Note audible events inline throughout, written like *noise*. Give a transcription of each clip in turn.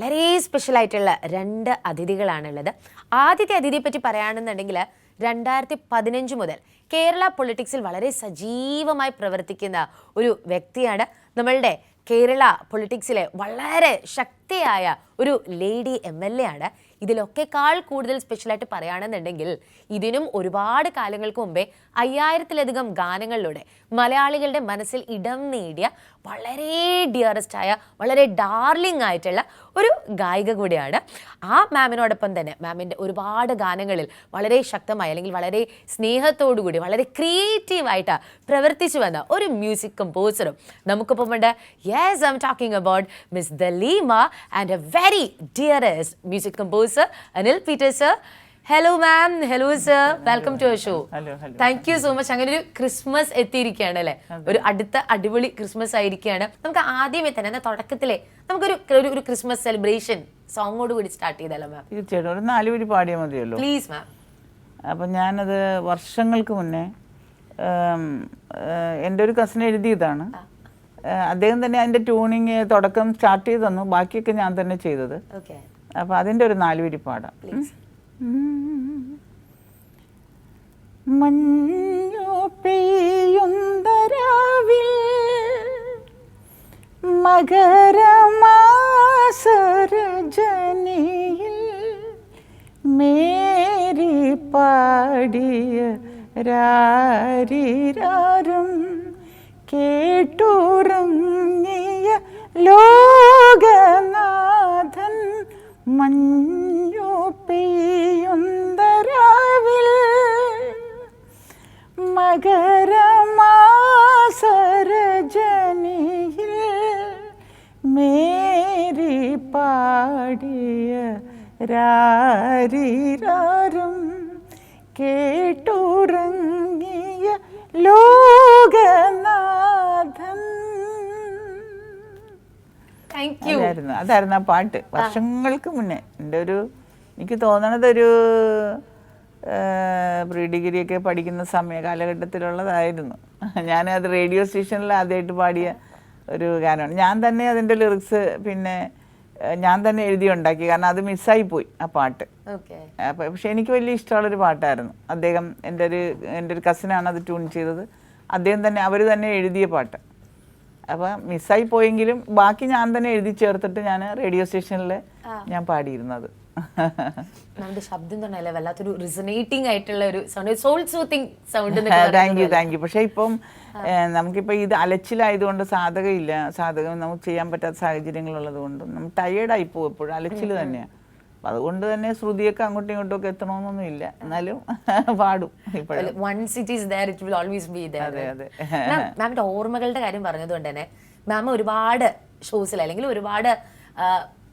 വളരെ സ്പെഷ്യൽ ആയിട്ടുള്ള രണ്ട് അതിഥികളാണുള്ളത്. ആദ്യത്തെ അതിഥിയെ പറ്റി പറയുകയാണെന്നുണ്ടെങ്കിൽ രണ്ടായിരത്തി പതിനഞ്ച് മുതൽ കേരള പൊളിറ്റിക്സിൽ വളരെ സജീവമായി പ്രവർത്തിക്കുന്ന ഒരു വ്യക്തിയാണ്. നമ്മളുടെ കേരള പൊളിറ്റിക്സിലെ വളരെ ശക്തിയായ ഒരു ലേഡി എം എൽ എ ആണ്. ഇതിലൊക്കെക്കാൾ കൂടുതൽ സ്പെഷ്യലായിട്ട് പറയുകയാണെന്നുണ്ടെങ്കിൽ ഇതിനും ഒരുപാട് കാലങ്ങൾക്ക് മുമ്പേ അയ്യായിരത്തിലധികം ഗാനങ്ങളിലൂടെ മലയാളികളുടെ മനസ്സിൽ ഇടം നേടിയ വളരെ ഡിയറസ്റ്റ് ആയ വളരെ ഡാർലിംഗ് ആയിട്ടുള്ള ഒരു ഗായിക കൂടിയാണ്. ആ മാമിനോടൊപ്പം തന്നെ മാമിന്റെ ഒരുപാട് ഗാനങ്ങളിൽ വളരെ ശക്തമായി അല്ലെങ്കിൽ വളരെ സ്നേഹത്തോടു കൂടി വളരെ ക്രിയേറ്റീവായിട്ട് പ്രവർത്തിച്ചു വന്ന ഒരു മ്യൂസിക് കമ്പോസറും നമുക്കൊപ്പം ഉണ്ട്. Yes I talking about miss Daleema and a very dearest music composer Anil Peters hello ma'am hello sir welcome to show thank you so much അങ്ങനെ ഒരു ക്രിസ്മസ് എത്തിയിരിക്കുകയാണ് അല്ലെ? ഒരു അടുത്ത അടിപൊളി ക്രിസ്മസ് ആയിരിക്കുകയാണ്. നമുക്ക് ആദ്യമേ തന്നെ എന്താ തുടക്കത്തിലെ നമുക്കൊരു ഒരു- ക്രിസ്മസ് സെലിബ്രേഷൻ സോങ്ങോട് കൂടി സ്റ്റാർട്ട് ചെയ്താലോ മാം തീർച്ചയായിട്ടും. ഒരു നാല് വരി പാടിയാൽ മതിയല്ലോ. പ്ലീസ് മാം അപ്പം ഞാനത് വർഷങ്ങൾക്ക് മുന്നേ എന്റെ ഒരു കസിൻ എഴുതിയതാണ്. അദ്ദേഹം തന്നെ അതിന്റെ ട്യൂണിങ് തുടക്കം സ്റ്റാർട്ട് ചെയ്തു തന്നു. ബാക്കിയൊക്കെ ഞാൻ തന്നെ ചെയ്തത്. അപ്പൊ അതിന്റെ ഒരു നാല് വരി പാടാം. മഞ്ഞു മകരമാസരജനിയിൽ മേരി പാടിയ രാരിരാരും കേട്ടുറങ്ങിയ ലോകനാഥൻ മഞ്ഞു പെയ്യുന്തരാവിൽ മകരമാസരജനിയിൽ മേരി പാടിയ രാരിരാരും കേട്ടുറങ്ങിയ ലോകനാഥൻ. അതായിരുന്നു അതായിരുന്നു ആ പാട്ട്. വർഷങ്ങൾക്ക് മുന്നേ. എന്റെ ഒരു എനിക്ക് തോന്നണത് ഒരു പ്രീ ഡിഗ്രി ഒക്കെ പഠിക്കുന്ന സമയ കാലഘട്ടത്തിലുള്ളതായിരുന്നു. ഞാൻ അത് റേഡിയോ സ്റ്റേഷനിൽ ആദ്യമായിട്ട് പാടിയ ഒരു ഗാനമാണ്. ഞാൻ തന്നെ അതിന്റെ ലിറിക്സ് പിന്നെ ഞാൻ തന്നെ എഴുതി ഉണ്ടാക്കി. കാരണം അത് മിസ്സായി പോയി ആ പാട്ട്. അപ്പം പക്ഷെ എനിക്ക് വലിയ ഇഷ്ടമുള്ളൊരു പാട്ടായിരുന്നു. അദ്ദേഹം എന്റെ ഒരു എന്റെ ഒരു കസിനാണ് അത് ട്യൂൺ ചെയ്തത്. അദ്ദേഹം തന്നെ അവർ തന്നെ എഴുതിയ പാട്ട്. അപ്പം മിസ്സായി പോയെങ്കിലും ബാക്കി ഞാൻ തന്നെ എഴുതി ചേർത്തിട്ട് ഞാൻ റേഡിയോ സ്റ്റേഷനിൽ ഞാൻ പാടിയിരുന്നത്. നമ്മുടെ ശബ്ദം തന്നെ വല്ലാത്തൊരു റിസനേറ്റിംഗ് ആയിട്ടുള്ള ഒരു sound soul soothing sound thank you thank you പക്ഷേ ഇപ്പം നമുക്കിപ്പോൾ ഇത് അലച്ചിലായതുകൊണ്ട് സാധകമില്ല. സാധകം നമുക്ക് ചെയ്യാൻ പറ്റാത്ത സാഹചര്യങ്ങളുള്ളത് കൊണ്ടും. നമ്മൾ ടയേർഡായി പോകും എപ്പോഴും. അലച്ചിൽ തന്നെയാണ് അപ്പം അതുകൊണ്ട് തന്നെ ശ്രുതിയൊക്കെ അങ്ങോട്ടും ഇങ്ങോട്ടും ഒക്കെ എത്തണമെന്നൊന്നും ഇല്ല. എന്നാലും *laughs* പാടും once it is there it will always be there അതെ, ഓർമ്മകളുടെ കാര്യം പറഞ്ഞതുകൊണ്ട് തന്നെ മാം ഒരുപാട് ഷോസിൽ അല്ലെങ്കിൽ ഒരുപാട്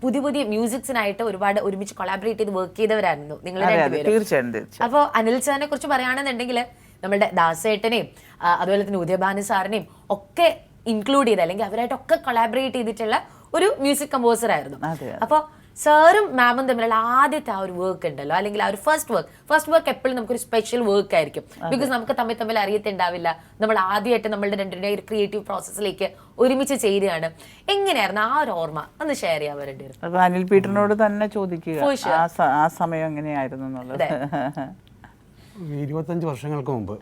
പുതിയ പുതിയ മ്യൂസിക്സിനായിട്ട് ഒരുപാട് ഒരുമിച്ച് കൊളാബറേറ്റ് ചെയ്ത് വർക്ക് ചെയ്തവരായിരുന്നു നിങ്ങൾ അപ്പോ തീർച്ചയായും അപ്പോൾ അനിൽ സാറിനെ കുറിച്ച് പറയുകയാണെന്നുണ്ടെങ്കിൽ നമ്മുടെ ദാസേട്ടനെയും അതുപോലെ തന്നെ ഉദയഭാനു സാറിനെയും ഒക്കെ ഇൻക്ലൂഡ് ചെയ്ത് അല്ലെങ്കിൽ അവരായിട്ടൊക്കെ കൊളാബറേറ്റ് ചെയ്തിട്ടുള്ള ഒരു മ്യൂസിക് കമ്പോസർ ആയിരുന്നു. അപ്പോൾ സാറും മാമും തമ്മിലുള്ള ആദ്യത്തെ ആ ഒരു വർക്ക് ഉണ്ടല്ലോ. അല്ലെങ്കിൽ ആ ഒരു ഫസ്റ്റ് വർക്ക് ഫസ്റ്റ് വർക്ക് എപ്പോഴും നമുക്കൊരു സ്പെഷ്യൽ വർക്ക് ആയിരിക്കും. ബിക്കോസ് നമുക്ക് തമ്മിൽ തമ്മിൽ അറിയത്തുണ്ടാവില്ല. നമ്മൾ ആദ്യമായിട്ട് നമ്മളുടെ രണ്ടിന്റെ ഒരു ക്രിയേറ്റീവ് പ്രോസസ്സിലേക്ക് ഒരുമിച്ച് ചെയ്യുകയാണ് എങ്ങനെയായിരുന്നു ആ ഒരു ഓർമ്മ? ഒന്ന് ഷെയർ ചെയ്യാൻ വരേണ്ടി വരും അനിൽ പീറ്ററിനോട് തന്നെ ചോദിക്കുക. ആ ആ സമയം എങ്ങനെയായിരുന്നു എന്നുള്ളത്. ഇരുപത്തഞ്ച് വർഷങ്ങൾക്ക് മുമ്പ്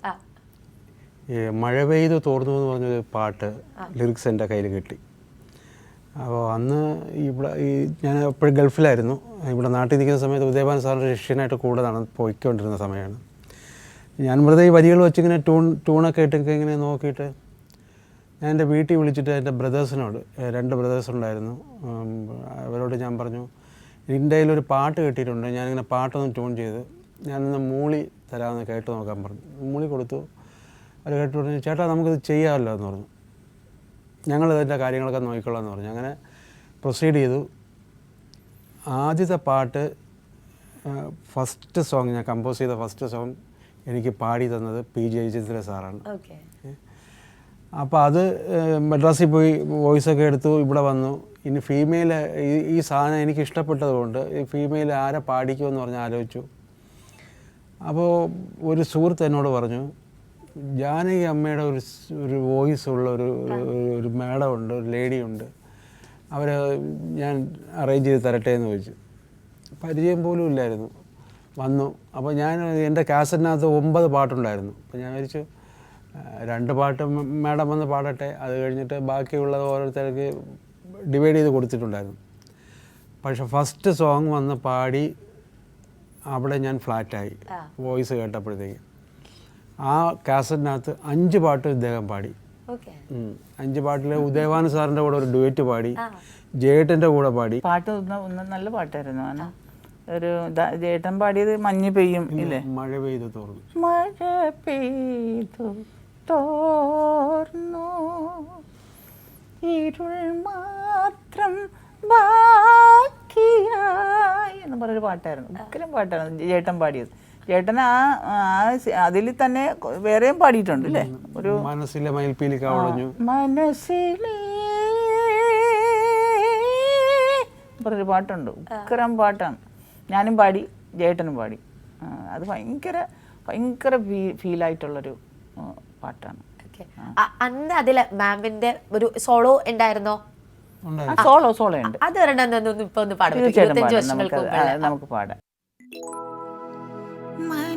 മഴ പെയ്ത് തോർന്നു എന്ന് പറഞ്ഞൊരു പാട്ട് ലിറിക്സ് എന്റെ കയ്യിൽ കിട്ടി. അപ്പോൾ അന്ന് ഇവിടെ ഈ ഞാൻ എപ്പോഴും ഗൾഫിലായിരുന്നു. ഇവിടെ നാട്ടിൽ നിൽക്കുന്ന സമയത്ത് ഉദയഭാൻ സാറിന്റെ ശിഷ്യനായിട്ട് കൂടെ നടന്ന് പോയിക്കൊണ്ടിരുന്ന സമയമാണ്. ഞാൻ വെറുതെ ഈ വരികൾ വെച്ചിങ്ങനെ ട്യൂൺ ട്യൂണൊക്കെ ഇട്ടൊക്കെ ഇങ്ങനെ നോക്കിയിട്ട് ഞാൻ എന്റെ വീട്ടിൽ വിളിച്ചിട്ട് എന്റെ ബ്രദേഴ്സിനോട് രണ്ട് ബ്രദേഴ്സ് ഉണ്ടായിരുന്നു അവരോട് ഞാൻ പറഞ്ഞു ഇന്ത്യയിൽ ഒരു പാട്ട് കിട്ടിയിട്ടുണ്ട് ഞാനിങ്ങനെ പാട്ടൊന്ന് ട്യൂൺ ചെയ്ത് ഞാനൊന്ന് മൂളി തരാമെന്ന് കേട്ട് നോക്കാൻ പറഞ്ഞു. മൂളി കൊടുത്തു. അവർ കേട്ട് പറഞ്ഞു ചേട്ടാ നമുക്കിത് ചെയ്യാമല്ലോ എന്ന് പറഞ്ഞു. ഞങ്ങൾ ഇതിന്റെ കാര്യങ്ങളൊക്കെ നോക്കിക്കൊള്ളാം എന്ന് പറഞ്ഞു. അങ്ങനെ പ്രൊസീഡ് ചെയ്തു. ആദ്യത്തെ പാട്ട് ഫസ്റ്റ് സോങ് ഞാൻ കമ്പോസ് ചെയ്ത ഫസ്റ്റ് സോങ് എനിക്ക് പാടി തന്നത് പി. ജയചന്ദ്ര സാറാണ്. അപ്പോൾ അത് മദ്രാസിൽ പോയി വോയിസ് ഒക്കെ എടുത്തു ഇവിടെ വന്നു. ഇനി ഫീമെയിൽ ഈ ഈ സാധനം എനിക്ക് ഇഷ്ടപ്പെട്ടതുകൊണ്ട് ഈ ഫീമെയിൽ ആരെ പാടിക്കുമെന്ന് പറഞ്ഞ് ആലോചിച്ചു. അപ്പോൾ ഒരു സുഹൃത്ത് എന്നോട് പറഞ്ഞു ജാനകി അമ്മയുടെ ഒരു ഒരു വോയിസ് ഉള്ള ഒരു ഒരു- മേഡമുണ്ട് മാഡം ഉണ്ട് ഒരു ലേഡി ഉണ്ട് അവർ ഞാൻ അറേഞ്ച് ചെയ്ത് തരട്ടെ എന്ന് ചോദിച്ചു. പരിചയം പോലും ഇല്ലായിരുന്നു. വന്നു. അപ്പോൾ ഞാൻ എന്റെ കാസറ്റിനകത്ത് ഒമ്പത് പാട്ടുണ്ടായിരുന്നു. അപ്പോൾ ഞാൻ വിചാരിച്ചു രണ്ട് പാട്ട് മാഡം വന്ന് പാടട്ടെ. അത് കഴിഞ്ഞിട്ട് ബാക്കിയുള്ളത് ഓരോരുത്തർക്ക് ഡിവൈഡ് ചെയ്ത് കൊടുത്തിട്ടുണ്ടായിരുന്നു. പക്ഷെ ഫസ്റ്റ് സോങ് വന്ന് പാടി അവിടെ ഞാൻ ഫ്ലാറ്റായി വോയിസ് കേട്ടപ്പോഴത്തേക്ക്. ആ കാസറ്റിനകത്ത് അഞ്ച് പാട്ട് ഇദ്ദേഹം പാടി. ഓക്കെ. അഞ്ച് പാട്ടിൽ ഉദയവാന സാറിന്റെ കൂടെ ഒരു ഡുവറ്റ് പാടി ജേട്ടന്റെ കൂടെ പാടി. പാട്ട് നല്ല പാട്ടായിരുന്നു ഒരു ജേട്ടൻ പാടിയത് മഞ്ഞ് പെയ്യും ഇല്ലേ? മഴ പെയ്തു തോർന്നു. മഴ പെയ്തു തോർന്നു. ഇരുൾ മാത്രം ബാക്കിയായി എന്ന് പറഞ്ഞൊരു പാട്ടായിരുന്നു. ഒരിക്കലും പാട്ടായിരുന്നു. ജേട്ടൻ പാടിയത്. ചേട്ടൻ ആ അതിൽ തന്നെ വേറെയും പാടിയിട്ടുണ്ട് അല്ലേ ഒരു മനസ്സിലെ മയിൽപ്പീലി കവളഞ്ഞു മനസ്സിലെ പറഞ്ഞൊരു പാട്ടുണ്ട്. ഉക്കരം പാട്ടാണ്. ഞാനും പാടി ജേട്ടനും പാടി. അത് ഭയങ്കര ഭയങ്കര ഫീൽ ഫീലായിട്ടുള്ളൊരു പാട്ടാണ്. ഓക്കെ. അന്ന് അതിലെ മാമിന്റെ ഒരു സോളോ ഉണ്ടായിരുന്നോ? സോളോ സോളോ ഉണ്ട്. അത് ഒരെണ്ണം ഒന്ന് ഇപ്പൊ ഒന്ന് പാടും. നമുക്ക് പാടാം. മനസ്സിലേ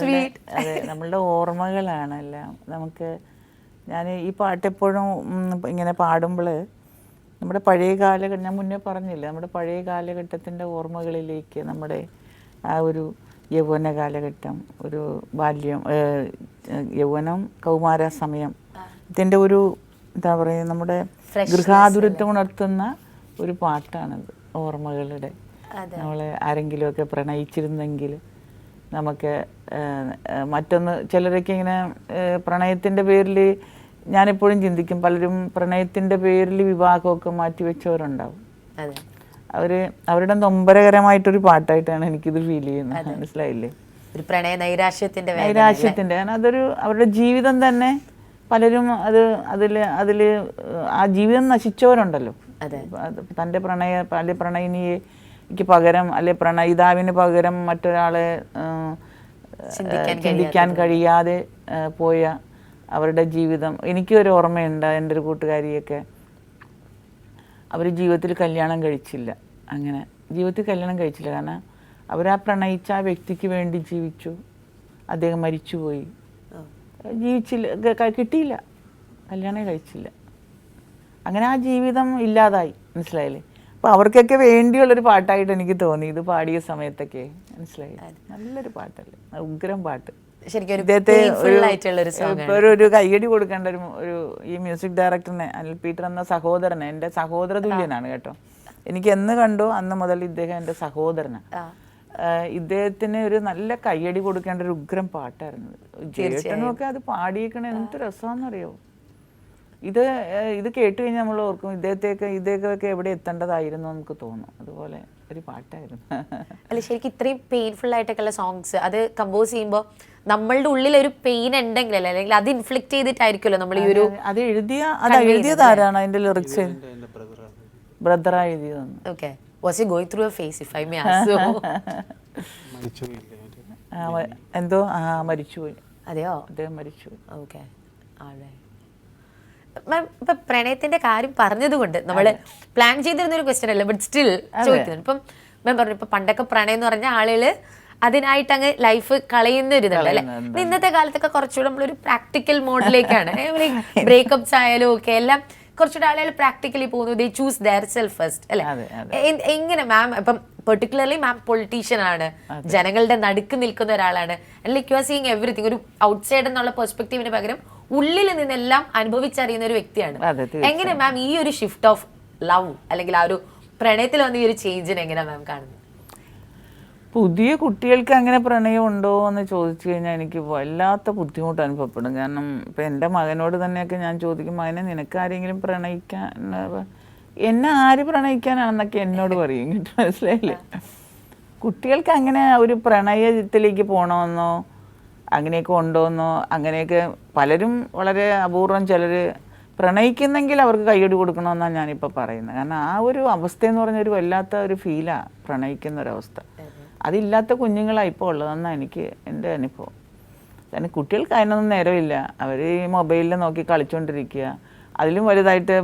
നമ്മളുടെ അതെ നമ്മളുടെ ഓർമ്മകളാണ് എല്ലാം നമുക്ക് ഞാൻ ഈ പാട്ട് എപ്പോഴും ഇങ്ങനെ പാടുമ്പോൾ നമ്മുടെ പഴയ കാലഘട്ടം ഞാൻ മുന്നേ പറഞ്ഞില്ല നമ്മുടെ പഴയ കാലഘട്ടത്തിന്റെ ഓർമ്മകളിലേക്ക് നമ്മുടെ ആ ഒരു യൗവന കാലഘട്ടം ഒരു ബാല്യം യൗവനം കൗമാര സമയം ഇതിന്റെ ഒരു എന്താ പറയുക നമ്മുടെ ഗൃഹാതുരത്വം ഉണർത്തുന്ന ഒരു പാട്ടാണത് ഓർമ്മകളുടെ. നമ്മളെ ആരെങ്കിലുമൊക്കെ പ്രണയിച്ചിരുന്നെങ്കിൽ നമുക്ക് മറ്റൊന്ന് ചിലരൊക്കെ ഇങ്ങനെ പ്രണയത്തിന്റെ പേരിൽ ഞാനെപ്പോഴും ചിന്തിക്കും. പലരും പ്രണയത്തിന്റെ പേരിൽ വിവാഹമൊക്കെ മാറ്റി വെച്ചവരുണ്ടാവും അവർ അവരുടെ നൊമ്പരകരമായിട്ടൊരു പാട്ടായിട്ടാണ് എനിക്കിത് ഫീൽ ചെയ്യുന്നത്. മനസ്സിലായില്ലേ? ഒരു പ്രണയ നൈരാശ്യത്തിന്റെ വേദന നൈരാശ്യത്തിന്റെ കാരണം അതൊരു അവരുടെ ജീവിതം തന്നെ പലരും അത് അതിൽ അതിൽ ആ ജീവിതം നശിച്ചവരുണ്ടല്ലോ. തന്റെ പ്രണയ അല്ലെ പ്രണയിനിക്ക് പകരം അല്ലെ പ്രണയിതാവിന് പകരം മറ്റൊരാളെ ചിന്തിക്കാൻ കഴിയാതെ പോയ അവരുടെ ജീവിതം. എനിക്കൊരു ഓർമ്മയുണ്ട് എന്റെ ഒരു കൂട്ടുകാരിയൊക്കെ. അവർ ജീവിതത്തിൽ കല്യാണം കഴിച്ചില്ല. അങ്ങനെ ജീവിതത്തിൽ കല്യാണം കഴിച്ചില്ല. കാരണം അവർ ആ പ്രണയിച്ച ആ വ്യക്തിക്ക് വേണ്ടി ജീവിച്ചു. അദ്ദേഹം മരിച്ചുപോയി. ജീവിച്ചില്ല കിട്ടിയില്ല. കല്യാണം കഴിച്ചില്ല. അങ്ങനെ ആ ജീവിതം ഇല്ലാതായി. മനസ്സിലായില്ലേ? അപ്പോൾ അവർക്കൊക്കെ വേണ്ടിയുള്ളൊരു പാട്ടായിട്ട് എനിക്ക് തോന്നി. ഇത് പാടിയ സമയത്തൊക്കെ. മനസ്സിലായി? നല്ലൊരു പാട്ടല്ലേ? ഉഗ്രം പാട്ട്. ശരിക്കും ഒരു കൈയടി ഒരു- കയ്യടി കൊടുക്കേണ്ട ഒരു ഒരു ഈ മ്യൂസിക് ഡയറക്ടറിനെ അനിൽ പീറ്റർ എന്ന സഹോദരനെ എന്റെ സഹോദര തുല്യനാണ് കേട്ടോ. എനിക്ക് എന്ന് കണ്ടോ അന്ന് മുതൽ ഇദ്ദേഹം എന്റെ സഹോദരനാണ്. ഇദ്ദേഹത്തിന് ഒരു നല്ല കയ്യടി കൊടുക്കേണ്ട ഒരു ഉഗ്രം പാട്ടായിരുന്നു. ജേട്ടനും ഒക്കെ അത് പാടിയേക്കണ എന്ത് രസമാണെന്നറിയോ ഇത് ഇത് കേട്ട് കഴിഞ്ഞാൽ നമ്മൾ ഓർക്കും ഇദ്ദേഹത്തെയൊക്കെ ഇദ്ദേഹമൊക്കെ എവിടെ എത്തേണ്ടതായിരുന്നു നമുക്ക് തോന്നും. അതുപോലെ ഒരു പാട്ടായിരുന്നു. അല്ല ശരിക്കും ഇത്രയും പെയിൻഫുൾ ആയിട്ടൊക്കെയുള്ള സോങ്സ് അത് കമ്പോസ് ചെയ്യുമ്പോൾ നമ്മളുടെ ഉള്ളിൽ ഒരു പെയിൻ ഉണ്ടെങ്കിലല്ലേ? അല്ലെങ്കിൽ അത് ഇൻഫ്ലിക്ട് ചെയ്തിട്ടായിരിക്കുമല്ലോ നമ്മൾ ഈ ഒരു അത് എഴുതിയ അത് എഴുതിയത് ആരാണ് അതിന്റെ ലിറിക്സ് ബ്രദറാ എഴുതിയതെന്ന്. Okay was you going through a phase if I may ask ആ, മ- എന്തോ? ആ മരിച്ചുപോയി. അതെയോ? അദ്ദേഹം മരിച്ചു ഓക്കെ മാം ഇപ്പൊ പ്രണയത്തിന്റെ കാര്യം പറഞ്ഞതുകൊണ്ട് നമ്മൾ പ്ലാൻ ചെയ്തിരുന്ന ഒരു ക്വസ്റ്റ്യൻ അല്ല ബട്ട് സ്റ്റിൽ ചോദിക്കുന്നുണ്ട്. ഇപ്പം മാം പറഞ്ഞു ഇപ്പൊ പണ്ടൊക്കെ പ്രണയം എന്ന് പറഞ്ഞ ആളുകൾ അതിനായിട്ട് അങ്ങ് ലൈഫ് കളയുന്ന ഒരു ഇതുണ്ട് അല്ലെ? ഇന്നത്തെ കാലത്തൊക്കെ കുറച്ചുകൂടെ നമ്മളൊരു പ്രാക്ടിക്കൽ മോഡിലേക്കാണ് ബ്രേക്കപ്സ് ആയാലും ഒക്കെ എല്ലാം കുറച്ചുകൂടെ ആളുകൾ പ്രാക്ടിക്കലി പോകുന്നു. They choose their self first അല്ലെ? എങ്ങനെ മാം ഇപ്പം പെർട്ടിക്കുലർലി മാം പൊളിറ്റീഷ്യൻ ആണ്. ജനങ്ങളുടെ നടുക്ക് നിൽക്കുന്ന ഒരാളാണ്. Like you are seeing everything ഒരു ഔട്ട്സൈഡ് എന്നുള്ള പെർസ്പെക്റ്റീവിന് പകരം ഉള്ളിൽ നിന്നെല്ലാം അനുഭവിച്ചറിയുന്ന ഒരു വ്യക്തിയാണ് എങ്ങനെ മാം ഈ ഒരു ഷിഫ്റ്റ് ഓഫ് ലവ് അല്ലെങ്കിൽ ആ ഒരു പ്രണയത്തിൽ വന്ന ഈ ഒരു ചേഞ്ചിനെ എങ്ങനെ മാം കാണുന്നത്? പുതിയ കുട്ടികൾക്ക് അങ്ങനെ പ്രണയം ഉണ്ടോ എന്ന് ചോദിച്ചു കഴിഞ്ഞാൽ എനിക്ക് വല്ലാത്ത ബുദ്ധിമുട്ട് അനുഭവപ്പെടും. കാരണം ഇപ്പം എന്റെ മകനോട് തന്നെയൊക്കെ ഞാൻ ചോദിക്കും മകനെ നിനക്ക് ആരെങ്കിലും പ്രണയിക്കാൻ എന്നെ ആര് പ്രണയിക്കാനാണെന്നൊക്കെ എന്നോട് പറയും. *laughs* മനസ്സിലായില്ലേ? കുട്ടികൾക്ക് അങ്ങനെ ഒരു പ്രണയത്തിലേക്ക് പോകണമെന്നോ അങ്ങനെയൊക്കെ ഉണ്ടോയെന്നോ അങ്ങനെയൊക്കെ പലരും വളരെ അപൂർവം ചിലർ പ്രണയിക്കുന്നെങ്കിൽ അവർക്ക് കൈയടി കൊടുക്കണമെന്നാണ് ഞാനിപ്പോൾ പറയുന്നത്. കാരണം ആ ഒരു അവസ്ഥ എന്ന് പറഞ്ഞ ഒരു വല്ലാത്ത ഒരു ഫീലാണ് പ്രണയിക്കുന്ന ഒരവസ്ഥ അതില്ലാത്ത കുഞ്ഞുങ്ങളാണ് ഇപ്പോൾ ഉള്ളതെന്നാണ് എനിക്ക് എന്റെ അനുഭവം. കാരണം കുട്ടികൾക്ക് അതിനൊന്നും നേരമില്ല. അവർ ഈ മൊബൈലിൽ നോക്കി കളിച്ചുകൊണ്ടിരിക്കുക. അതിലും വലുതായിട്ട്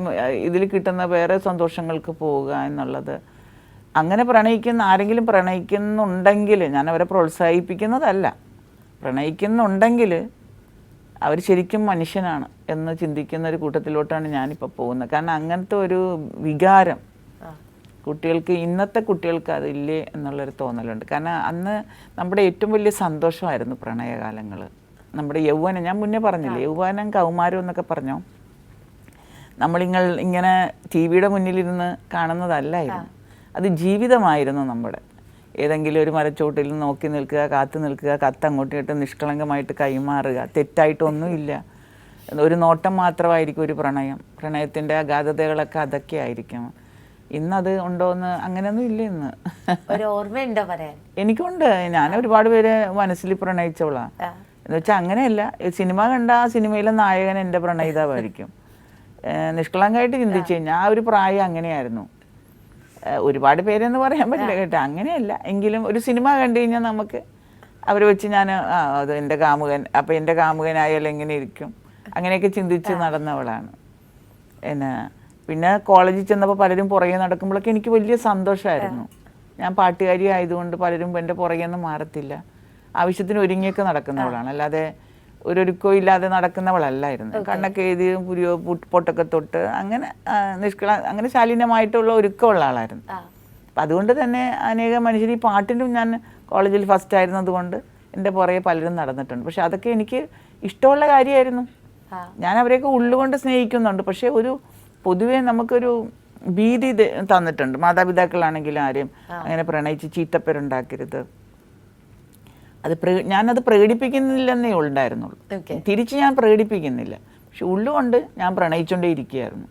ഇതിൽ കിട്ടുന്ന വേറെ സന്തോഷങ്ങൾക്ക് പോവുക എന്നുള്ളത്. അങ്ങനെ പ്രണയിക്കുന്ന ആരെങ്കിലും പ്രണയിക്കുന്നുണ്ടെങ്കിൽ ഞാൻ അവരെ പ്രോത്സാഹിപ്പിക്കുന്നതല്ല. പ്രണയിക്കുന്നുണ്ടെങ്കിൽ അവർ ശരിക്കും മനുഷ്യനാണ് എന്ന് ചിന്തിക്കുന്ന ഒരു കൂട്ടത്തിലോട്ടാണ് ഞാനിപ്പോൾ പോകുന്നത്. കാരണം അങ്ങനത്തെ ഒരു വികാരം കുട്ടികൾക്ക് ഇന്നത്തെ കുട്ടികൾക്ക് അതില്ലേ എന്നുള്ളൊരു തോന്നലുണ്ട്. കാരണം അന്ന് നമ്മുടെ ഏറ്റവും വലിയ സന്തോഷമായിരുന്നു പ്രണയകാലങ്ങൾ നമ്മുടെ യൗവനം ഞാൻ മുന്നേ പറഞ്ഞില്ലേ യൗവനം കൗമാരം എന്നൊക്കെ പറഞ്ഞോ? നമ്മളിങ്ങൾ ഇങ്ങനെ ടി വിയുടെ മുന്നിലിരുന്ന് കാണുന്നതല്ലായിരുന്നു. അത് ജീവിതമായിരുന്നു നമ്മുടെ. ഏതെങ്കിലും ഒരു മരച്ചോട്ടിൽ നോക്കി നിൽക്കുക കാത്തു നിൽക്കുക കത്ത് അങ്ങോട്ടും ഇങ്ങോട്ടും നിഷ്കളങ്കമായിട്ട് കൈമാറുക. തെറ്റായിട്ടൊന്നുമില്ല. ഒരു നോട്ടം മാത്രമായിരിക്കും ഒരു പ്രണയം. പ്രണയത്തിന്റെ അഗാധതകളൊക്കെ അതൊക്കെ ആയിരിക്കും ഇന്നത് ഉണ്ടോയെന്ന് അങ്ങനെയൊന്നും ഇല്ല ഇന്ന്. ഒരു ഓർമ്മയുണ്ടോ പറയാൻ? എനിക്കുണ്ട്. ഞാൻ ഒരുപാട് പേര് മനസ്സിൽ പ്രണയിച്ചവളാണ്. എന്ന് വെച്ചാൽ അങ്ങനെയല്ല. സിനിമ കണ്ട ആ സിനിമയിലെ നായകൻ എന്റെ പ്രണയിതാവായിരിക്കും. നിഷ്കളങ്കായിട്ട് നിഷ്കളങ്കമായിട്ട് ചിന്തിച്ചു കഴിഞ്ഞാൽ ആ ഒരു പ്രായം അങ്ങനെയായിരുന്നു. ഒരുപാട് പേരെന്ന് പറയാൻ പറ്റില്ല കേട്ടോ. അങ്ങനെയല്ല. എങ്കിലും ഒരു സിനിമ കണ്ടു കഴിഞ്ഞാൽ നമുക്ക് അവർ വെച്ച് ഞാൻ ആ അത് എന്റെ കാമുകൻ അപ്പം എന്റെ കാമുകനായാലും എങ്ങനെ ഇരിക്കും? അങ്ങനെയൊക്കെ ചിന്തിച്ച് നടന്നവളാണ്. എന്നാ പിന്നെ കോളേജിൽ ചെന്നപ്പോൾ പലരും പുറകെ നടക്കുമ്പോഴൊക്കെ എനിക്ക് വലിയ സന്തോഷമായിരുന്നു. ഞാൻ പാട്ടുകാരി ആയതുകൊണ്ട് പലരും എന്റെ പുറകെ ഒന്നും മാറത്തില്ല. ആവശ്യത്തിന് ഒരുങ്ങിയൊക്കെ നടക്കുന്നവളാണ്. അല്ലാതെ ഒരൊരുക്കവും ഇല്ലാതെ നടക്കുന്നവളല്ലായിരുന്നു. കണ്ണൊക്കെ എഴുതി പുരിയോ പുട്ട് പൊട്ടൊക്കെ തൊട്ട് അങ്ങനെ നിഷ്കള അങ്ങനെ ശാലീനമായിട്ടുള്ള ഒരുക്കമുള്ള ആളായിരുന്നു. അപ്പം അതുകൊണ്ട് തന്നെ അനേകം മനുഷ്യർ ഈ പാട്ടിനും ഞാൻ കോളേജിൽ ഫസ്റ്റ് ആയിരുന്നതുകൊണ്ട് എന്റെ പുറകെ പലരും നടന്നിട്ടുണ്ട്. പക്ഷെ അതൊക്കെ എനിക്ക് ഇഷ്ടമുള്ള കാര്യമായിരുന്നു. ഞാൻ അവരെയൊക്കെ ഉള്ളുകൊണ്ട് സ്നേഹിക്കുന്നുണ്ട്. പക്ഷേ ഒരു പൊതുവേ നമുക്കൊരു ഭീതി തന്നിട്ടുണ്ട്. മാതാപിതാക്കളാണെങ്കിലും ആരെയും അങ്ങനെ പ്രണയിച്ച് ചീത്തപ്പേരുണ്ടാക്കരുത്. അത് പ്ര ഞാനത് പ്രകടിപ്പിക്കുന്നില്ലെന്നേ ഉണ്ടായിരുന്നുള്ളൂ. തിരിച്ച് ഞാൻ പ്രകടിപ്പിക്കുന്നില്ല പക്ഷെ ഉള്ളുകൊണ്ട് ഞാൻ പ്രണയിച്ചുകൊണ്ടേ ഇരിക്കുകയായിരുന്നു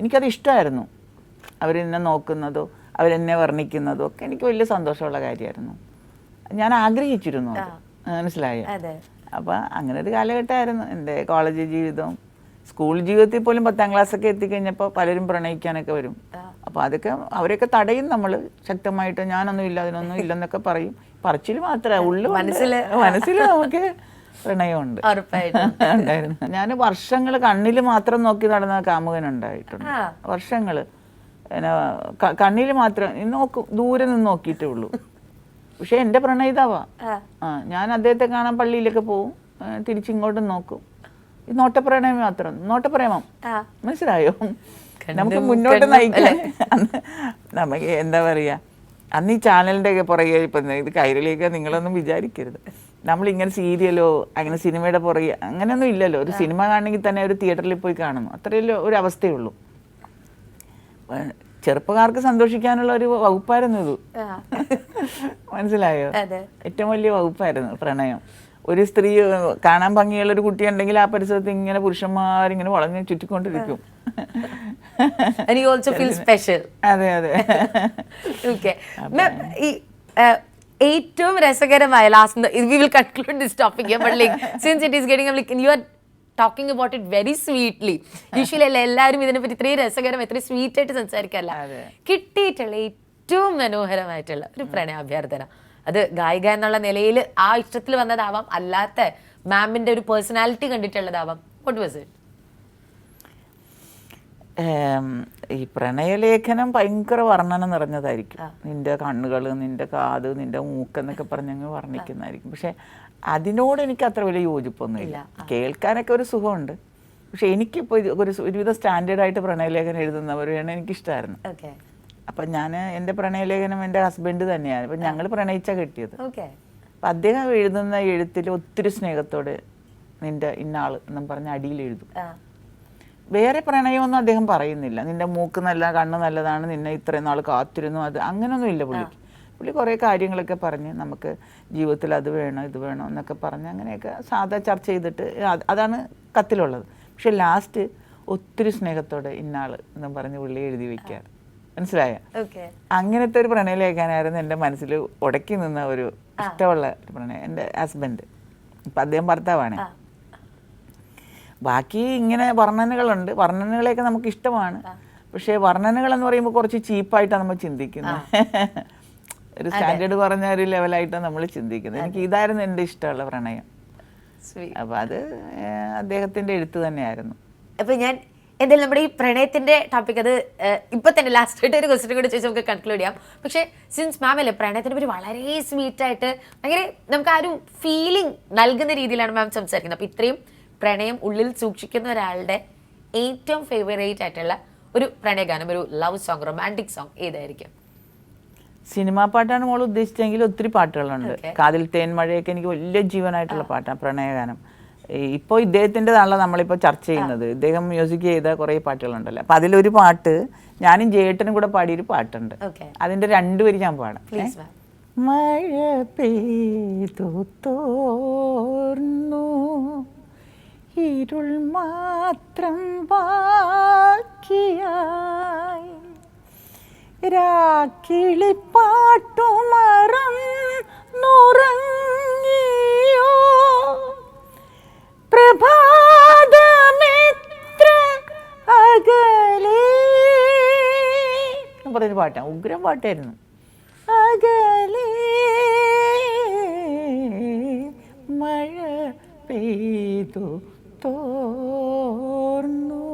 എനിക്കത് ഇഷ്ടമായിരുന്നു അവരെന്നെ നോക്കുന്നതോ അവരെന്നെ വർണിക്കുന്നതോ ഒക്കെ എനിക്ക് വലിയ സന്തോഷമുള്ള കാര്യമായിരുന്നു. ഞാൻ ആഗ്രഹിച്ചിരുന്നു മനസ്സിലായ? അപ്പം അങ്ങനെ ഒരു കാലഘട്ടമായിരുന്നു. എന്റെ കോളേജ് ജീവിതവും സ്കൂൾ ജീവിതത്തിൽ പോലും പത്താം ക്ലാസ്സൊക്കെ എത്തിക്കഴിഞ്ഞപ്പോൾ പലരും പ്രണയിക്കാനൊക്കെ വരും. അപ്പോൾ അതൊക്കെ അവരൊക്കെ തടയും നമ്മൾ. ശക്തമായിട്ട് ഞാനൊന്നും ഇല്ല അതിനൊന്നും ഇല്ലെന്നൊക്കെ പറയും. പറച്ചിൽ മാത്രമേ ഉള്ളു. മനസ്സിൽ മനസ്സിൽ നമുക്ക് പ്രണയമുണ്ട്. ഉണ്ടായിരുന്നു. ഞാൻ വർഷങ്ങൾ കണ്ണിൽ മാത്രം നോക്കി നടന്ന കാമുകൻ ഉണ്ടായിട്ടുണ്ട്. വർഷങ്ങൾ. കണ്ണിൽ മാത്രം നോക്കും ദൂരെ നിന്ന് നോക്കിയിട്ടേ ഉള്ളൂ. പക്ഷെ എന്റെ പ്രണയിതാവാ. ആ. ഞാൻ അദ്ദേഹത്തെ കാണാൻ പള്ളിയിലൊക്കെ പോവും. തിരിച്ചിങ്ങോട്ടും നോക്കും. ഈ നോട്ടപ്രണയം മാത്രം. നോട്ടപ്രേമം. മനസ്സിലായോ? നമുക്ക് മുന്നോട്ട് നയിക്കാൻ നമുക്ക് എന്താ പറയാ? അന്ന് ഈ ചാനലിന്റെ ഒക്കെ പുറകെ ഇപ്പം ഇത് കൈരളിയൊക്കെ നിങ്ങളൊന്നും വിചാരിക്കരുത്. നമ്മൾ ഇങ്ങനെ സീരിയലോ അങ്ങനെ സിനിമയുടെ പുറകെ അങ്ങനെയൊന്നും ഇല്ലല്ലോ. ഒരു സിനിമ കാണണമെങ്കിൽ തന്നെ ഒരു തിയേറ്ററിൽ പോയി കാണുന്നു അത്രയല്ലോ ഒരു അവസ്ഥയുള്ളൂ. ഉള്ളൂ ചെറുപ്പക്കാർക്ക് സന്തോഷിക്കാനുള്ള ഒരു വകുപ്പായിരുന്നു ഇത്. മനസ്സിലായോ? അതെ. ഏറ്റവും വലിയ വകുപ്പായിരുന്നു പ്രണയം. ഒരു സ്ത്രീ കാണാൻ ഭംഗിയുള്ള ഒരു കുട്ടി ഉണ്ടെങ്കിൽ ആ പരിസരത്ത് ഇങ്ങനെ പുരുഷന്മാരിങ്ങനെ വളഞ്ഞ് ചുറ്റിക്കൊണ്ടിരിക്കും. *laughs* Special. അതെ അതെ. *laughs* ഓക്കെ മാം ഈ ഏറ്റവും രസകരമായ last we will conclude this topic but like since it is getting like you are talking about it very sweetly usually അല്ല എല്ലാവരും ഇതിനെ പറ്റി ഇത്രയും രസകരം ഇത്രയും സ്വീറ്റ് ആയിട്ട് സംസാരിക്കല്ല. കിട്ടിയിട്ടുള്ള ഏറ്റവും മനോഹരമായിട്ടുള്ള ഒരു പ്രണയാഭ്യർത്ഥന. അത് ഗായിക എന്നുള്ള നിലയിൽ ആ ഇഷ്ടത്തിൽ വന്നതാവാം. അല്ലാത്ത മാമിന്റെ ഒരു പേഴ്സണാലിറ്റി കണ്ടിട്ടുള്ളതാവാം. വാട്ട് വാസ് ഇറ്റ് ഈ പ്രണയലേഖനം ഭയങ്കര വർണന നിറഞ്ഞതായിരിക്കും. നിന്റെ കണ്ണുകൾ നിന്റെ കാത് നിന്റെ മൂക്കെന്നൊക്കെ പറഞ്ഞങ്ങ് വർണിക്കുന്നതായിരിക്കും. പക്ഷെ അതിനോട് എനിക്ക് അത്ര വലിയ യോജിപ്പൊന്നുമില്ല കേൾക്കാനൊക്കെ ഒരു സുഖമുണ്ട്. പക്ഷെ എനിക്കിപ്പോൾ ഒരു ഒരുവിധ സ്റ്റാൻഡേർഡായിട്ട് പ്രണയലേഖനം എഴുതുന്നവരെയാണ് എനിക്കിഷ്ടമായിരുന്നു അപ്പം ഞാൻ എന്റെ പ്രണയലേഖനം എന്റെ ഹസ്ബൻഡ് തന്നെയാണ്. അപ്പം ഞങ്ങൾ പ്രണയിച്ച കിട്ടിയത്. ഓക്കെ. അപ്പം അദ്ദേഹം എഴുതുന്ന എഴുത്തിൽ ഒത്തിരി സ്നേഹത്തോടെ നിന്റെ ഇന്നാൾ എന്നും പറഞ്ഞ് അടിയിൽ എഴുതും. വേറെ പ്രണയമൊന്നും അദ്ദേഹം പറയുന്നില്ല. നിന്റെ മൂക്ക് നല്ല കണ്ണ് നല്ലതാണ് നിന്നെ ഇത്രയും നാൾ കാത്തിരുന്നു അത് അങ്ങനെയൊന്നും ഇല്ല പുള്ളിക്ക്. പുള്ളി കുറേ കാര്യങ്ങളൊക്കെ പറഞ്ഞ് നമുക്ക് ജീവിതത്തിൽ അത് വേണം ഇത് വേണം എന്നൊക്കെ പറഞ്ഞ് അങ്ങനെയൊക്കെ സാധാ ചർച്ച ചെയ്തിട്ട് അത് അതാണ് കത്തിലുള്ളത്. പക്ഷെ ലാസ്റ്റ് ഒത്തിരി സ്നേഹത്തോടെ ഇന്നാൾ എന്നും പറഞ്ഞ് പുള്ളി എഴുതി വയ്ക്കാറ് മനസ്സിലായോ? അങ്ങനത്തെ ഒരു പ്രണയലേഖനായിരുന്നു എന്റെ മനസ്സിൽ ഉടക്കി നിന്ന ഒരു ഇഷ്ടമുള്ള ഒരു പ്രണയം എന്റെ ഹസ്ബൻഡ് ഇപ്പം അദ്ദേഹം ഭർത്താവാണ്. ബാക്കി ഇങ്ങനെ വർണനകളുണ്ട്. വർണനകളെയൊക്കെ നമുക്ക് ഇഷ്ടമാണ്. പക്ഷേ വർണനകൾ എന്ന് പറയുമ്പോൾ കുറച്ച് ചീപ്പായിട്ടാണ് നമ്മൾ ചിന്തിക്കുന്നത്. *laughs* ഒരു സ്റ്റാൻഡേർഡ് പറഞ്ഞ ഒരു ലെവലായിട്ടാണ് നമ്മൾ ചിന്തിക്കുന്നത്. എനിക്ക് ഇതായിരുന്നു എന്റെ ഇഷ്ടമുള്ള പ്രണയം. അപ്പം അത് അദ്ദേഹത്തിന്റെ എഴുത്ത് തന്നെയായിരുന്നു. അപ്പൊ ഞാൻ എന്തായാലും നമ്മുടെ ഈ പ്രണയത്തിന്റെ ടോപ്പിക് അത് ഇപ്പൊ തന്നെ ലാസ്റ്റ് ആയിട്ട് ഒരു ക്വസ്റ്റ്യൻ കൂടി ചോദിച്ച് നമുക്ക് കൺക്ലൂഡ് ചെയ്യാം. പക്ഷെ സിൻസ് മാം അല്ലേ പ്രണയത്തിനെ പറ്റി വളരെ സ്വീറ്റ് ആയിട്ട് ഭയങ്കര നമുക്ക് ആ ഒരു ഫീലിംഗ് നൽകുന്ന രീതിയിലാണ് മാം സംസാരിക്കുന്നത്. അപ്പൊ ഇത്രയും പ്രണയം ഉള്ളിൽ സൂക്ഷിക്കുന്ന ഒരാളുടെ ഏറ്റവും ഫേവറേറ്റ് ആയിട്ടുള്ള ഒരു പ്രണയഗാനം ഒരു ലവ് സോങ് റൊമാന്റിക് സോങ് ഏതായിരിക്കും? സിനിമാ പാട്ടാണ് മോൾ ഉദ്ദേശിച്ചെങ്കിൽ ഒത്തിരി പാട്ടുകളുണ്ട്. കാതിൽ തേൻ മഴയൊക്കെ എനിക്ക് വലിയ ജീവനായിട്ടുള്ള പാട്ടാണ് പ്രണയഗാനം. ഇപ്പോൾ ഇദ്ദേഹത്തിന്റെതാണല്ലോ നമ്മളിപ്പോൾ ചർച്ച ചെയ്യുന്നത്. ഇദ്ദേഹം മ്യൂസിക് ചെയ്ത കുറേ പാട്ടുകളുണ്ടല്ലോ. അപ്പം അതിലൊരു പാട്ട് ഞാനും ജേട്ടനും കൂടെ പാടിയൊരു പാട്ടുണ്ട്. അതിന്റെ രണ്ടുപേര് ഞാൻ പാടാം. മഴ പെയ്തു തോർന്നു. ഇരുൾ മാത്രം ബാക്കിയായി. രാക്കിളിപ്പാട്ടുമറന്നുറങ്ങിയോ പ്രഭാതമെത്ര അകലേ. എന്ന് പറഞ്ഞൊരു പാട്ടാണ് ഉഗ്രം പാട്ടായിരുന്നു. അകലേ. മഴ പെയ്തു തോർന്നു.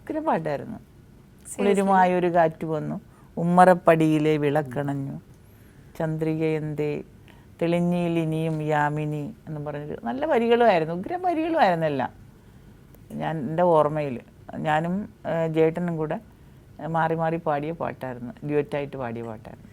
ഉഗ്രം പാട്ടായിരുന്നു. കുളിരുമായ ഒരു കാറ്റ് വന്നു. ഉമ്മറപ്പടിയിലെ വിളക്കണഞ്ഞു. ചന്ദ്രിക എന്തേ തെളിഞ്ഞിയിൽ ഇനിയും യാമിനി എന്ന് പറഞ്ഞൊരു നല്ല വരികളുമായിരുന്നു ഉഗ്രം വരികളുമായിരുന്നു എല്ലാം ഞാൻ എന്റെ ഓർമ്മയിൽ ഞാനും ജേട്ടനും കൂടെ മാറി മാറി പാടിയ പാട്ടായിരുന്നു ഡ്യുവറ്റായിട്ട് പാടിയ പാട്ടായിരുന്നു.